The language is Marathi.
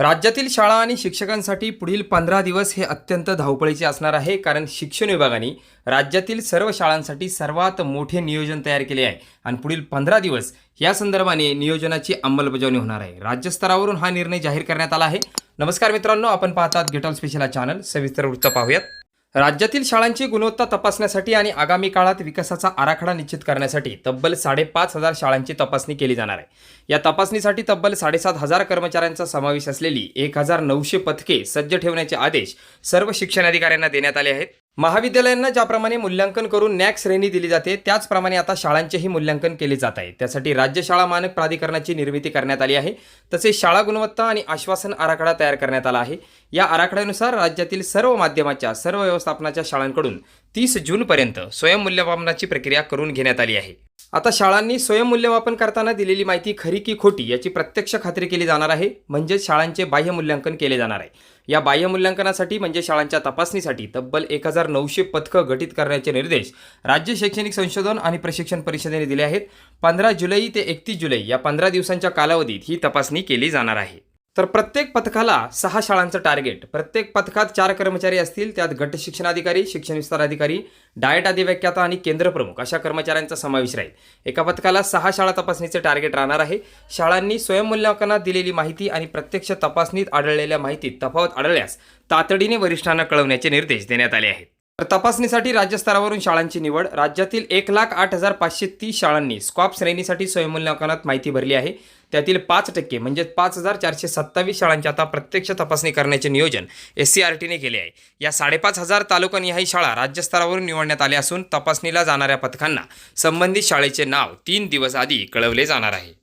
राज्यातील शाळा आणि शिक्षकांसाठी पुढील पंधरा दिवस हे अत्यंत धावपळीचे असणार आहे कारण शिक्षण विभागाने राज्यातील सर्व शाळांसाठी सर्वात मोठे नियोजन तयार केले आहे. आणि पुढील पंधरा दिवस या संदर्भाने नियोजनाची अंमलबजावणी होणार आहे. राज्यस्तरावरून हा निर्णय जाहीर करण्यात आला आहे. नमस्कार मित्रांनो आपण पाहतात गेटॉल स्पेशल हा चॅनल सविस्तर वृत्त पाहूयात. राज्यातील शाळांची गुणवत्ता तपासण्यासाठी आणि आगामी काळात विकासाचा आराखडा निश्चित करण्यासाठी तब्बल साडेपाच हजार शाळांची तपासणी केली जाणार आहे. या तपासणीसाठी तब्बल साडेसात हजार कर्मचाऱ्यांचा समावेश असलेली एक हजार नऊशे पथके सज्ज ठेवण्याचे आदेश सर्व शिक्षण अधिकाऱ्यांना देण्यात आले आहेत. महाविद्यालयांना ज्याप्रमाणे मूल्यांकन करून नॅक श्रेणी दिली जाते त्याचप्रमाणे आता शाळांचेही मूल्यांकन केले जात आहे. त्यासाठी राज्य शाळा मानक प्राधिकरणाची निर्मिती करण्यात आली आहे. तसेच शाळा गुणवत्ता आणि आश्वासन आराखडा तयार करण्यात आला आहे. या आराखड्यानुसार राज्यातील सर्व माध्यमाच्या सर्व व्यवस्थापनाच्या शाळांकडून तीस जूनपर्यंत स्वयंमूल्यमापनाची प्रक्रिया करून घेण्यात आली आहे. आता शाळांनी स्वयंमूल्यमापन करताना दिलेली माहिती खरी की खोटी याची प्रत्यक्ष खात्री केली जाणार आहे म्हणजेच शाळांचे बाह्य मूल्यांकन केले जाणार आहे. या बाह्य मूल्यांकनासाठी म्हणजे शाळांच्या तपासणीसाठी तब्बल एक हजार नऊशे पथकं गठीत करण्याचे निर्देश राज्य शैक्षणिक संशोधन आणि प्रशिक्षण परिषदेने दिले आहेत. पंधरा जुलै ते एकतीस जुलै या पंधरा दिवसांच्या कालावधीत ही तपासणी केली जाणार आहे. तर प्रत्येक पथकाला सहा शाळांचं टार्गेट. प्रत्येक पथकात चार कर्मचारी असतील त्यात गट शिक्षणाधिकारी शिक्षण विस्तार अधिकारी डाएट अधिव्याख्याता आणि केंद्रप्रमुख अशा कर्मचाऱ्यांचा समावेश राहील. एका पथकाला सहा शाळा तपासणीचे टार्गेट राहणार आहे. शाळांनी स्वयंमूल्यांकनात दिलेली माहिती आणि प्रत्यक्ष तपासणीत आढळलेल्या माहितीत तफावत आढळल्यास तातडीने वरिष्ठांना कळवण्याचे निर्देश देण्यात आले आहेत. तर तपासणीसाठी राज्यस्तरावरून शाळांची निवड. राज्यातील एक लाख आठ हजार पाचशे तीस शाळांनी स्कॉप श्रेणीसाठी स्वयंमूल्यांकनात माहिती भरली आहे. त्यातील पाच टक्के म्हणजे पाच हजार चारशे सत्तावीस शाळांची आता प्रत्यक्ष तपासणी करण्याचे नियोजन एस सी आर टीने केले आहे. या साडेपाच हजार तालुकानिहाय शाळा राज्यस्तरावरून निवडण्यात आल्या असून तपासणीला जाणाऱ्या पथकांना संबंधित शाळेचे नाव तीन दिवस आधी कळवले जाणार आहे.